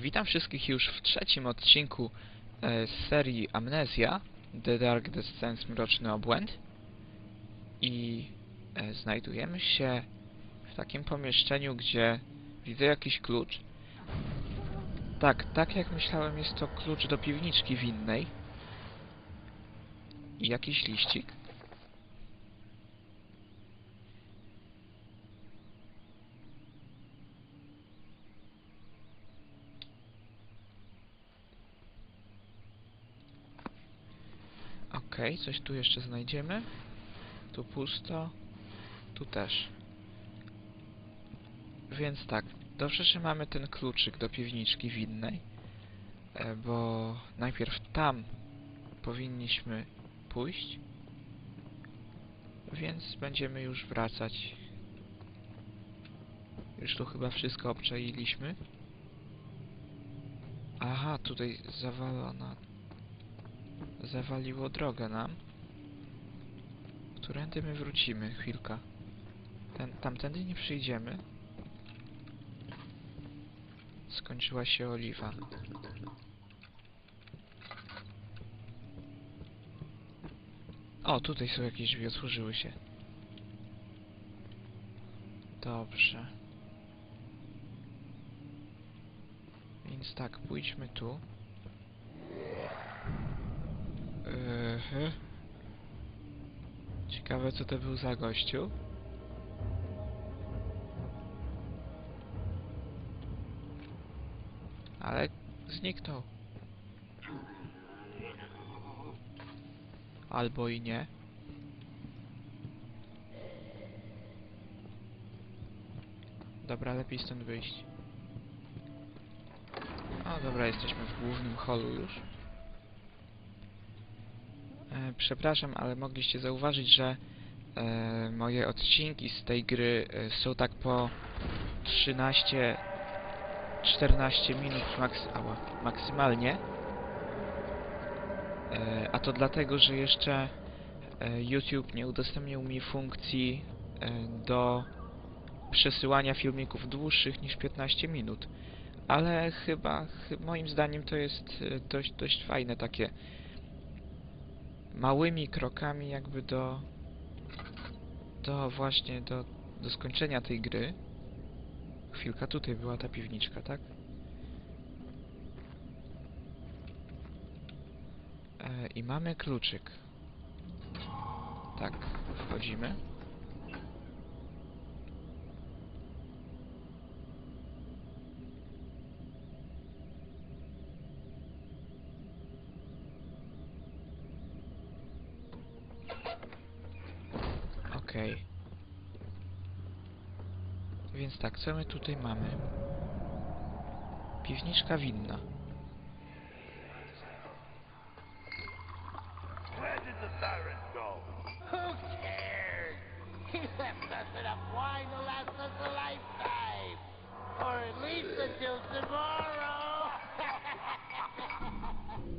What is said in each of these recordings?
Witam wszystkich już w trzecim odcinku e, z serii Amnezja The Dark Descent Mroczny Obłęd i e, znajdujemy się w takim pomieszczeniu, gdzie widzę jakiś klucz. Tak, tak jak myślałem jest to klucz do piwniczki winnej i jakiś liścik. Okej, coś tu jeszcze znajdziemy. Tu pusto. Tu też. Więc tak, dobrze, że mamy ten kluczyk do piwniczki winnej, e, bo najpierw tam powinniśmy pójść, więc będziemy już wracać. Już tu chyba wszystko obczailiśmy. Aha, tutaj zawalona zawaliło drogę nam. Którędy my wrócimy? Chwilka. Ten, tamtędy nie przyjdziemy. Skończyła się oliwa. O, tutaj są jakieś drzwi, otworzyły się. Dobrze. Więc tak, pójdźmy tu. Ehe. Ciekawe co to był za gościu. Ale zniknął. Albo i nie. Dobra, lepiej stąd wyjść. O, dobra, jesteśmy w głównym holu już. Przepraszam, ale mogliście zauważyć, że e, moje odcinki z tej gry e, są tak po 13 14 minut maks ała, maksymalnie. E, a to dlatego, że jeszcze e, YouTube nie udostępnił mi funkcji e, do przesyłania filmików dłuższych niż 15 minut. Ale chyba, chy moim zdaniem to jest e, dość, dość fajne takie małymi krokami jakby do do właśnie do, do skończenia tej gry. Chwilka, tutaj była ta piwniczka, tak? E, I mamy kluczyk. Tak, wchodzimy. Okej. Więc tak, co my tutaj mamy? Piwniczka winna.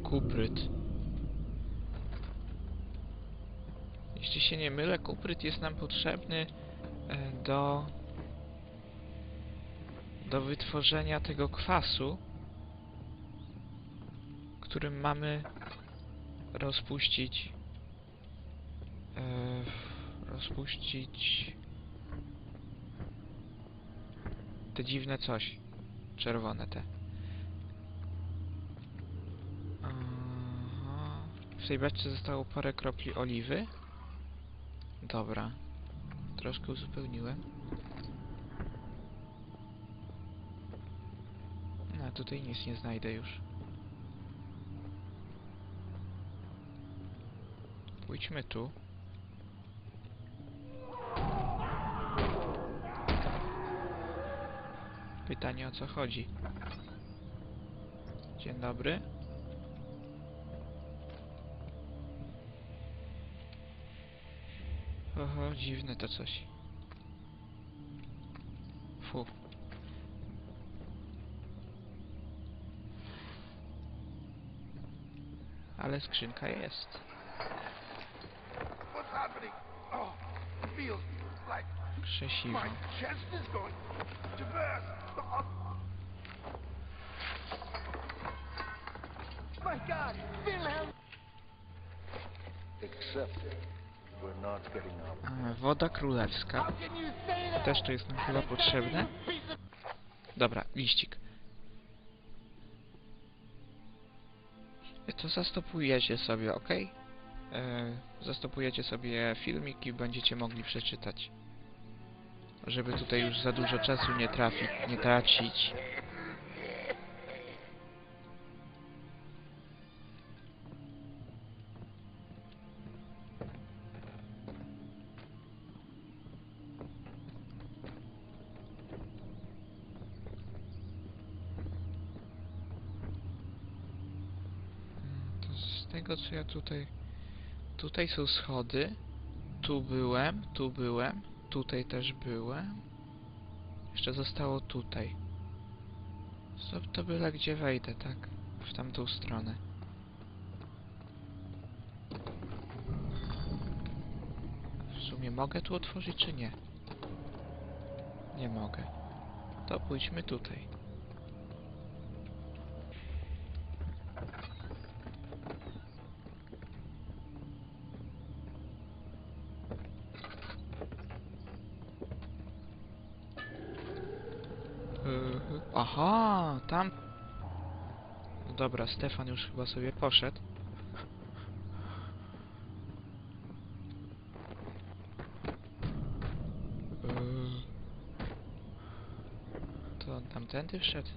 Kupryt. Jeśli się nie mylę, kupryt jest nam potrzebny e, do do wytworzenia tego kwasu, którym mamy rozpuścić e, rozpuścić te dziwne coś czerwone te. Aha. w tej beczce zostało parę kropli oliwy. Dobra troszkę uzupełniłem no tutaj nic nie znajdę już Pójdźmy tu. Pytanie o co chodzi. Dzień dobry. Oho, dziwne to coś. Not getting up. E, woda królewska. Też to jest nam chyba potrzebne. Dobra, liścik. To zastopujecie sobie, ok? E, zastopujecie sobie filmik i będziecie mogli przeczytać. Żeby tutaj już za dużo czasu nie trafić, nie tracić. Tego co ja tutaj... Tutaj są schody. Tu byłem, tu byłem. Tutaj też byłem. Jeszcze zostało tutaj. To, to byle gdzie wejdę, tak? W tamtą stronę. W sumie mogę tu otworzyć, czy nie? Nie mogę. To pójdźmy tutaj. Yy, Aha, tam. No dobra, Stefan już chyba sobie poszedł. Yy. To on tamtędy wszedł.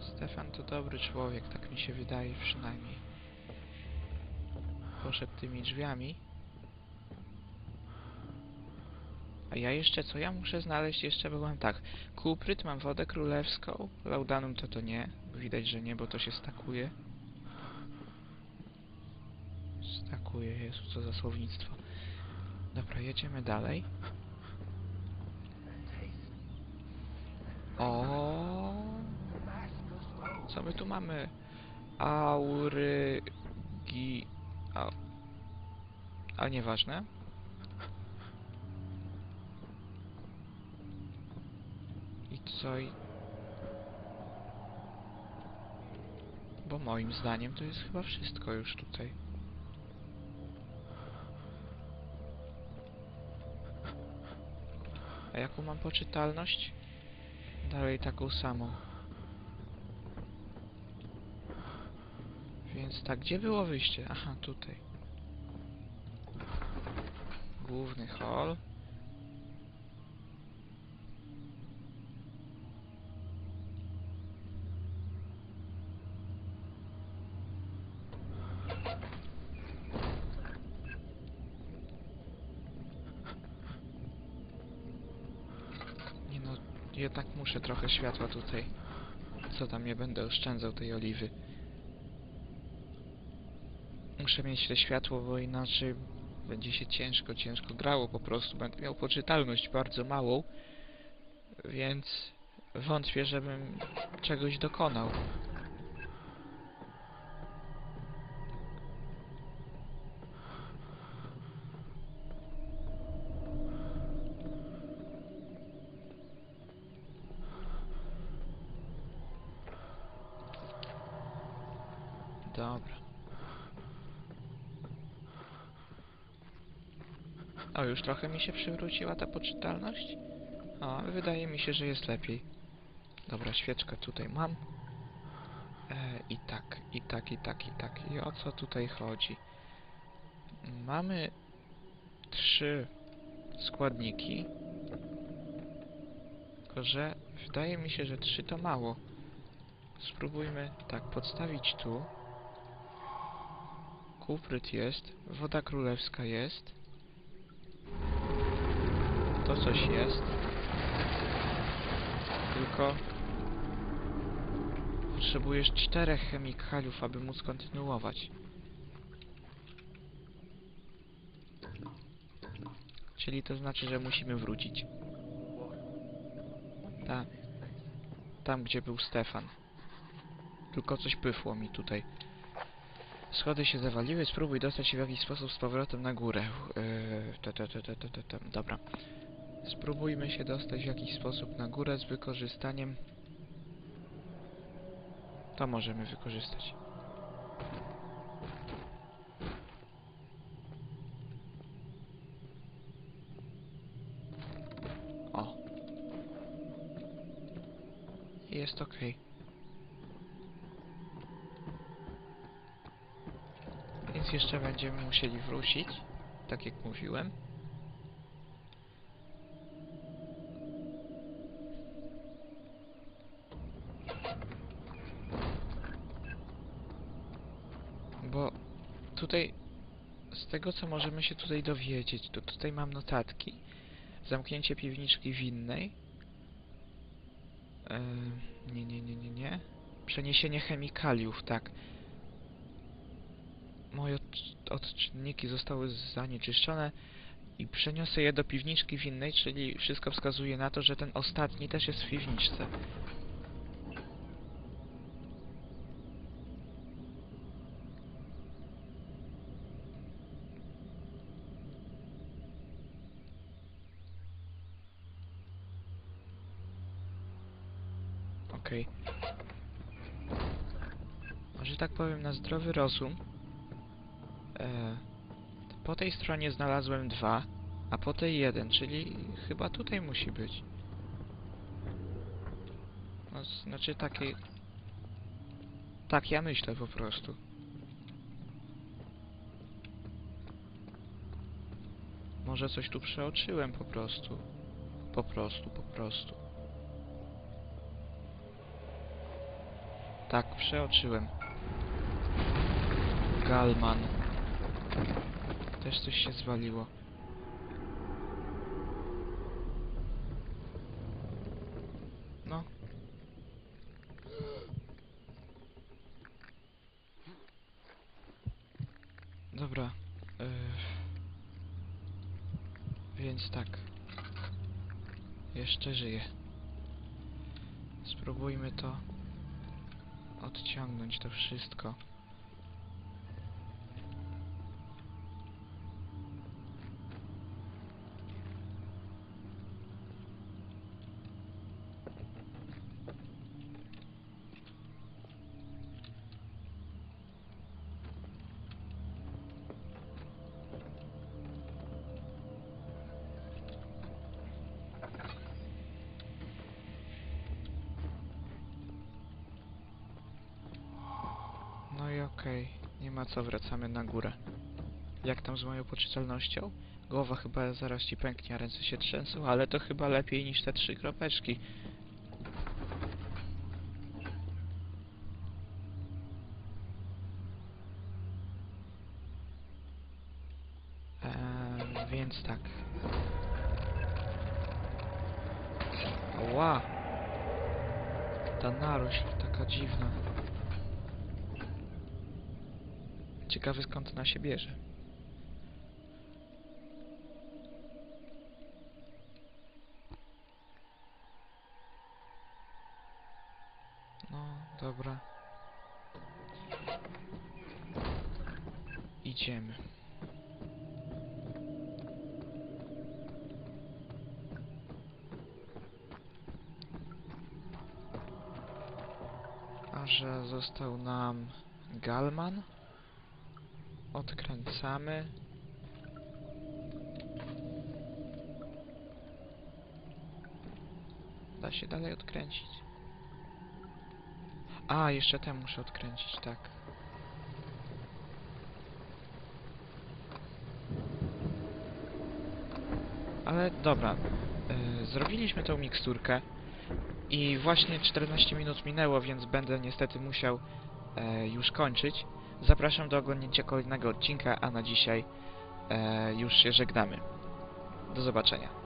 Stefan to dobry człowiek, tak mi się wydaje przynajmniej. Poszedł tymi drzwiami. A ja jeszcze, co ja muszę znaleźć jeszcze, mam tak. Kupryt, mam wodę królewską. Laudanum to to nie. Widać, że nie, bo to się stakuje. Stakuje, Jezu, co za słownictwo. Dobra, jedziemy dalej. O, Co my tu mamy? Aury... Gi... A... A nieważne. I... Bo moim zdaniem to jest chyba wszystko już tutaj. A jaką mam poczytalność? Dalej taką samą. Więc tak, gdzie było wyjście? Aha, tutaj. Główny hall. Nie no, jednak muszę trochę światła tutaj. Co tam, nie będę oszczędzał tej oliwy. Muszę mieć to światło, bo inaczej będzie się ciężko, ciężko grało po prostu. Będę miał poczytalność bardzo małą, więc wątpię, żebym czegoś dokonał. Dobra. O, już trochę mi się przywróciła ta poczytalność. O, wydaje mi się, że jest lepiej. Dobra, świeczkę tutaj mam. E, I tak, i tak, i tak, i tak. I o co tutaj chodzi? Mamy trzy składniki. Tylko, że wydaje mi się, że trzy to mało. Spróbujmy tak podstawić tu. Kupryt jest, woda królewska jest. To coś jest. Tylko potrzebujesz czterech chemikaliów, aby móc kontynuować. Czyli to znaczy, że musimy wrócić. Tam. Tam, gdzie był Stefan. Tylko coś pyfło mi tutaj. Schody się zawaliły, spróbuj dostać się w jakiś sposób z powrotem na górę. Yy. Dobra. Spróbujmy się dostać w jakiś sposób na górę z wykorzystaniem... To możemy wykorzystać. O. Jest ok. Więc jeszcze będziemy musieli wrócić, tak jak mówiłem. Bo tutaj, z tego co możemy się tutaj dowiedzieć, to tutaj mam notatki. Zamknięcie piwniczki winnej. Ehm, nie, nie, nie, nie, nie. Przeniesienie chemikaliów, tak. Moje odcz- odczynniki zostały zanieczyszczone i przeniosę je do piwniczki winnej, czyli wszystko wskazuje na to, że ten ostatni też jest w piwniczce. Okej. Że tak powiem, na zdrowy rozum. E, po tej stronie znalazłem dwa, a po tej jeden, czyli chyba tutaj musi być. No, znaczy taki... Tak, ja myślę po prostu. Może coś tu przeoczyłem po prostu. Po prostu, po prostu. Tak, przeoczyłem. Galman. Też coś się zwaliło. No. Dobra. Yy. Więc tak. Jeszcze żyję. Spróbujmy to odciągnąć to wszystko. Okej, nie ma co, wracamy na górę. Jak tam z moją poczytalnością? Głowa chyba zaraz ci pęknie, a ręce się trzęsą, ale to chyba lepiej niż te trzy kropeczki. Eee, więc tak. Ła! Ta narośl taka dziwna. Ciekawy skąd ona się bierze. No, dobra. Idziemy. A że został nam Galman? Odkręcamy. Da się dalej odkręcić. A, jeszcze ten muszę odkręcić, tak. Ale dobra, y, zrobiliśmy tą miksturkę i właśnie 14 minut minęło, więc będę niestety musiał e, już kończyć. Zapraszam do oglądnięcia kolejnego odcinka, a na dzisiaj e, już się żegnamy. Do zobaczenia.